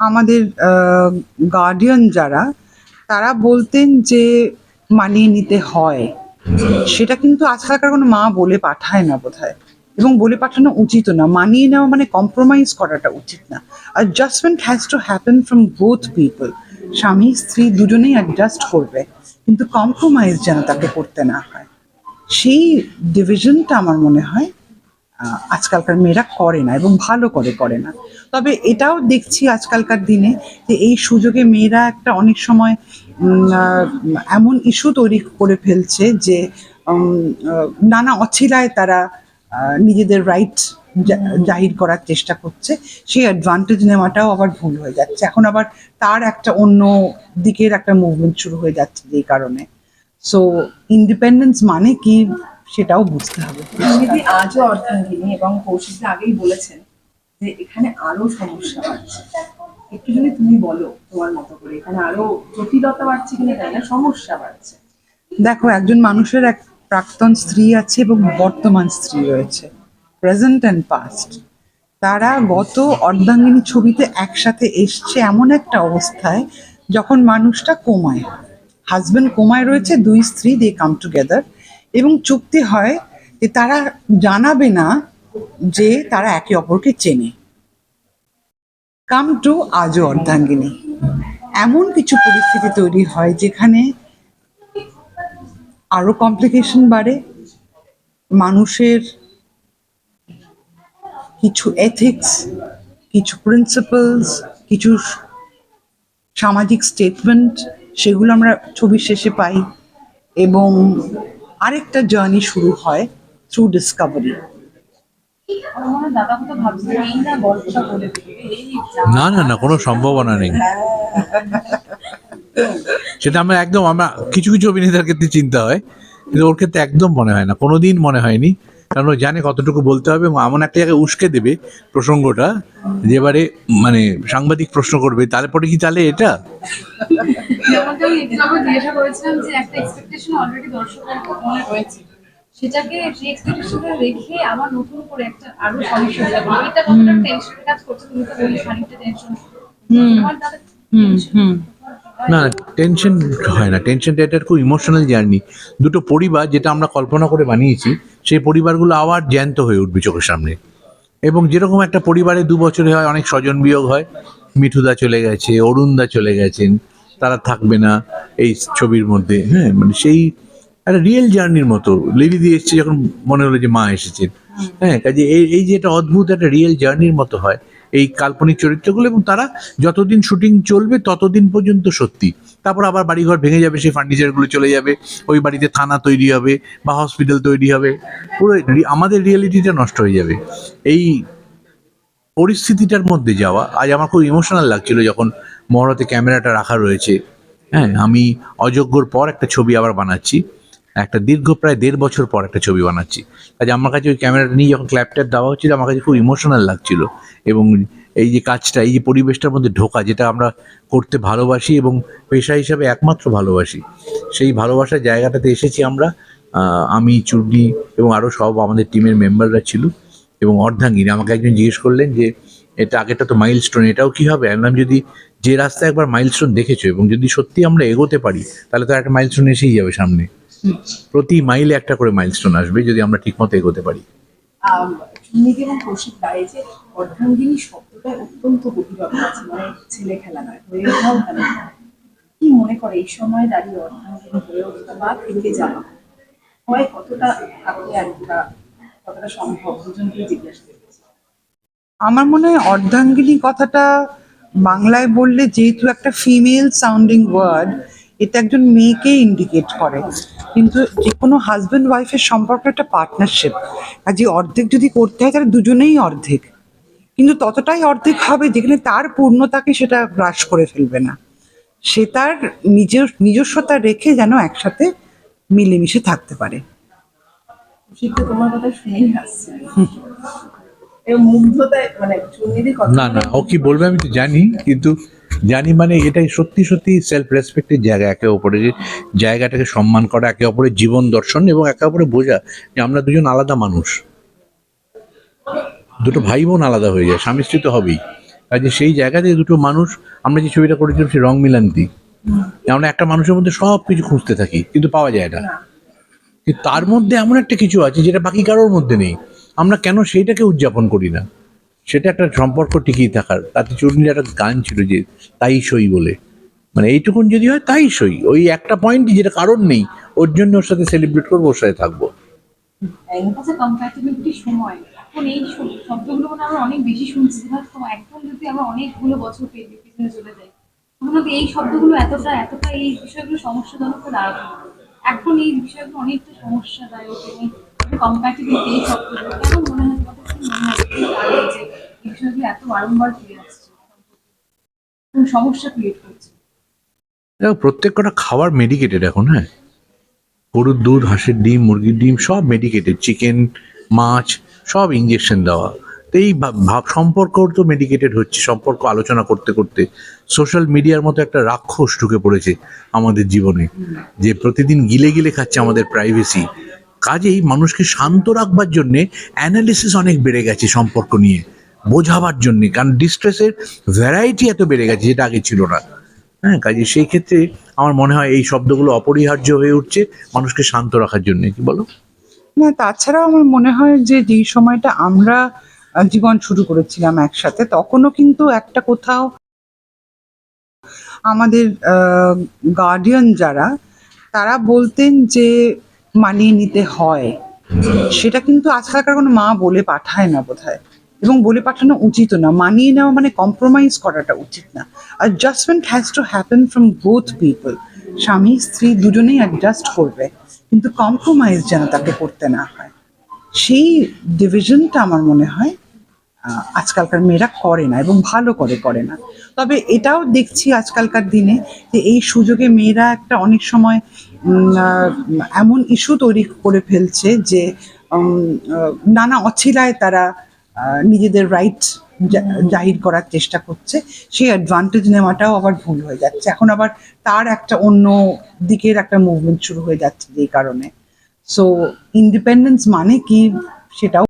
আমাদের গার্ডিয়ান যারা, তারা বলতেন যে মানিয়ে নিতে হয়। সেটা কিন্তু আজকালকার কোনো মা বলে পাঠায় না বোধহয়। এবং বলে পাঠানো উচিত না। মানিয়ে নেওয়া মানে কম্প্রোমাইজ করাটা উচিত না। Adjustment has to happen from both people স্বামী, স্ত্রী দুজনেই অ্যাডজাস্ট করবে। কিন্তু কম্প্রোমাইজ যেন তাকে করতে না হয়। সেই ডিভিশনটা আমার মনে হয় আজকালকার মেয়েরা করে না এবং ভালো করে করে না। তবে এটাও দেখছি আজকালকার দিনে যে এই সুযোগে মেয়েরা একটা অনেক সময় এমন ইস্যু তৈরি করে ফেলছে যে নানা অছিলায় তারা নিজেদের রাইট জাহির করার চেষ্টা করছে। সেই অ্যাডভান্টেজ নেওয়াটাও আবার ভুল হয়ে যাচ্ছে। এখন আবার তার একটা অন্য দিকের একটা মুভমেন্ট শুরু হয়ে যাচ্ছে যেই কারণে। সো ইন্ডিপেন্ডেন্স মানে কি? সেটাও বুঝতে হবে। দিদি আজও অর্ধাঙ্গিনী এবং কৌশিকদা আগেই বলেছেন যে এখানে আরও সমস্যা বাড়ছে। একটু যদি তুমি বলো তোমার মতো করে এখানে আরও জটিলতা বাড়ছে কিনা জানি না সমস্যা বাড়ছে। দেখো একজন মানুষের এক প্রাক্তন স্ত্রী আছে এবং বর্তমান স্ত্রী রয়েছে প্রেজেন্ট অ্যান্ড পাস্ট তারা গত অর্ধাঙ্গিনী ছবিতে একসাথে এসছে এমন একটা অবস্থায় যখন মানুষটা কোমায়। হাজবেন্ড কোমায় রয়েছে দুই স্ত্রী দে কাম টুগেদার এবং চুক্তি হয় যে তারা জানাবে না যে তারা একে অপরকে চেনে। কাম টু আজও অর্ধাঙ্গিনী। এমন কিছু পরিস্থিতি তৈরি হয় যেখানে আরও কমপ্লিকেশন বাড়ে, মানুষের কিছু এথিক্স কিছু প্রিন্সিপালস কিছু সামাজিক স্টেটমেন্ট সেগুলো আমরা ছবির শেষে পাই এবং আরেকটা জার্নি শুরু হয় থ্রু ডিসকভারি না না না কোনো সম্ভাবনা নেই। সেটা আমরা একদম আমরা কিছু কিছু অভিনেতার ক্ষেত্রে চিন্তা হয় কিন্তু ওর ক্ষেত্রে একদম মনে হয় না কোনোদিন মনে হয়নি। কারণ ও জানে কতটুকু বলতে হবে এবং এমন একটা জায়গায় উস্কে দেবে প্রসঙ্গটা যে এবারে মানে সাংবাদিক প্রশ্ন করবে তারপরে কি তাহলে এটা? সেটাকে সেই এক্সপেকটেশনটা রেখে আবার নতুন করে একটা আরও সমস্যা হয়ে যাবে। এটা কতটা টেনশনের কাজ করছে তুমি তো বললে খানিকটা টেনশন তোমার হুম না টেনশন হয় না। টেনশনটা এটা খুব ইমোশনাল জার্নি দুটো পরিবার যেটা আমরা কল্পনা করে বানিয়েছি সেই পরিবারগুলো আবার জ্যান্ত হয়ে উঠবে চোখের সামনে। এবং যেরকম একটা পরিবারে দু বছরে হয়, অনেক স্বজন বিয়োগ হয়। মিঠুদা চলে গেছে, অরুণদা চলে গেছেন, তারা থাকবে না এই ছবির মধ্যে। হ্যাঁ মানে সেই একটা রিয়েল জার্নির মতো। লেডি দিয়ে এসছে যখন মনে হলো যে মা এসেছেন। হ্যাঁ কাজে এই এই যে একটা অদ্ভুত একটা রিয়েল জার্নির মতো হয় এই কাল্পনিক চরিত্রগুলো। এবং তারা যতদিন শুটিং চলবে, ততদিন পর্যন্ত সত্যি। তারপর আবার বাড়িঘর ভেঙে যাবে, সেই ফার্নিচারগুলো চলে যাবে, ওই বাড়িতে থানা তৈরি হবে, বা হসপিটাল তৈরি হবে, পুরো আমাদের রিয়েলিটিটা নষ্ট হয়ে যাবে। এই পরিস্থিতিটার মধ্যে যাওয়া, আজ আমার খুব ইমোশনাল লাগছিল যখন মহরতে ক্যামেরাটা রাখা রয়েছে। হ্যাঁ আমি অযোগ্যর পর একটা ছবি আবার বানাচ্ছি, একটা দীর্ঘ প্রায় দেড় বছর পর একটা ছবি বানাচ্ছি। কাজে আমার কাছে ওই ক্যামেরাটা নিয়ে যখন ক্ল্যাপট্যাপ দেওয়া হচ্ছিল, আমার কাছে খুব ইমোশনাল লাগছিল এবং এই যে কাজটা এই যে পরিবেশটার মধ্যে ঢোকা যেটা আমরা করতে ভালোবাসি এবং পেশা হিসাবে একমাত্র ভালোবাসি। সেই ভালোবাসার জায়গাটাতে এসেছি আমরা। আমি চূর্ণি এবং আরও সব আমাদের টিমের মেম্বাররা ছিল এবং অর্ধাঙ্গিনী। আমাকে একজন জিজ্ঞেস করলেন যে এটা আগেটা তো মাইলস্টোন এটাও কি হবে? আমি যদি যে রাস্তায় একবার মাইলস্টোন দেখেছ এবং যদি সত্যি আমরা এগোতে পারি তাহলে তো একটা মাইলস্টোন এসেই যাবে সামনে। প্রতি মাইলে একটা করে মাইলস্টোন আসবে যদি আমরা ঠিকমতো এগোতে পারি। চুন্নিদি এবং কৌশিক এই যে অর্ধাঙ্গিনী শব্দটা অত্যন্ত গভীরতা আছে মানে ছেলে খেলা নয়, হয়ে ওঠাও খেলা। কি মনে করে এই সময় দাঁড়িয়ে অর্ধাঙ্গিনী হয়ে ওঠা বা থেকে যাওয়া? হয় কতটা আপনি একটা, কতটা সম্ভব? দুজনকেই জিজ্ঞাসা করছি আমার মনে হয় অর্ধাঙ্গিনী কথাটা বাংলায় বললে যেহেতু একটা ফিমেল সাউন্ডিং ওয়ার্ড এটা একজন মেয়েকে ইন্ডিকেট করে। কিন্তু যে কোনো হাজব্যান্ড ওয়াইফের সম্পর্ক একটা পার্টনারশিপ আর যে অর্ধেক যদি করতে হয় তাহলে দুজনেই অর্ধেক। কিন্তু ততটাই অর্ধেক হবে যেখানে তার পূর্ণতাকে সেটা গ্রাস করে ফেলবে না। সে তার নিজের নিজস্বতা রেখে যেন একসাথে মিলেমিশে থাকতে পারে। তোমার কথা শুনেই আসছে। মুগ্ধতায় মানে না না ও কি বলবে আমি তো জানি কিন্তু জানি মানে এটাই সত্যি সত্যি সেলফ রেসপেক্টের জায়গা, একে অপরের জায়গাটাকে সম্মান করা, একে অপরের জীবন দর্শন এবং একে অপরে বোঝা যে আমরা দুজন আলাদা মানুষ। দুটো ভাই বোন আলাদা হয়ে যায় স্বামী স্ত্রী তো হবেই। কাজে সেই জায়গাতে দুটো মানুষ, আমরা যে ছবিটা করেছিলাম সে রং মিলান্তি আমরা একটা মানুষের মধ্যে সব কিছু খুঁজতে থাকি, কিন্তু পাওয়া যায় না। তার মধ্যে এমন একটা কিছু আছে যেটা বাকি কারোর মধ্যে নেই। আমরা কেন সেইটাকে উদযাপন করি না? সেটা একটা সম্পর্ক টিকিয়ে থাকার। তাতে চূর্ণির একটা গান ছিল যে, তাই সই বলে। মানে এইটুকুন যদি হয়, তাই সই। ওই একটা পয়েন্টই যেটা কারণ নেই, ওর জন্য ওর সাথে সেলিব্রেট করব, ওর সাথে থাকব। এখন এই শব্দগুলো অনেকটা কম্প্যাটিবিলিটি এই করছে? দেখো, প্রত্যেক কটা খাবার মেডিকেটেড এখন হ্যাঁ? গরুর দুধ, হাঁসের ডিম, মুরগির ডিম, সব মেডিকেটেড চিকেন মাছ, সব ইঞ্জেকশন দেওয়া। তো এই ভাব সম্পর্ক তো মেডিকেটেড হচ্ছে, সম্পর্ক আলোচনা করতে করতে। সোশ্যাল মিডিয়ার মতো একটা রাক্ষস ঢুকে পড়েছে আমাদের জীবনে, যে প্রতিদিন গিলে গিলে খাচ্ছে আমাদের প্রাইভেসি কাজেই মানুষকে শান্ত রাখবার জন্যে অ্যানালিসিস অনেক বেড়ে গেছে সম্পর্ক নিয়ে, বোঝাবার জন্যে। কারণ ডিস্ট্রেসের ভ্যারাইটি এত বেড়ে গেছে যেটা আগে ছিল না। হ্যাঁ কাজে সেই ক্ষেত্রে আমার মনে হয় এই শব্দগুলো অপরিহার্য হয়ে উঠছে মানুষকে শান্ত রাখার জন্য। কি বলো? না, তাছাড়াও আমার মনে হয় যে যেই সময়টা আমরা জীবন শুরু করেছিলাম একসাথে, তখনও কিন্তু একটা কোথাও আমাদের গার্ডিয়ান যারা, তারা বলতেন যে মানিয়ে নিতে হয়। সেটা কিন্তু আজকালকার কোনো মা বলে পাঠায় না বোধ এবং বলে পাঠানো উচিত না। মানিয়ে নেওয়া মানে কম্প্রোমাইজ করাটা উচিত না। Adjustment has to happen from both people স্বামী, স্ত্রী দুজনেই অ্যাডজাস্ট করবে। কিন্তু কম্প্রোমাইজ যেন তাকে করতে না হয়। সেই ডিভিশনটা আমার মনে হয় আজকালকার মেয়েরা করে না এবং ভালো করে করে না। তবে এটাও দেখছি আজকালকার দিনে যে এই সুযোগে মেয়েরা একটা অনেক সময় এমন ইস্যু তৈরি করে ফেলছে যে নানা অছিলায় তারা নিজেদের রাইট জাহির করার চেষ্টা করছে। সেই অ্যাডভান্টেজ নেওয়াটাও আবার ভুল হয়ে যাচ্ছে। এখন আবার তার একটা অন্য দিকের একটা মুভমেন্ট শুরু হয়ে যাচ্ছে যেই কারণে। সো ইন্ডিপেন্ডেন্স মানে কি সেটাও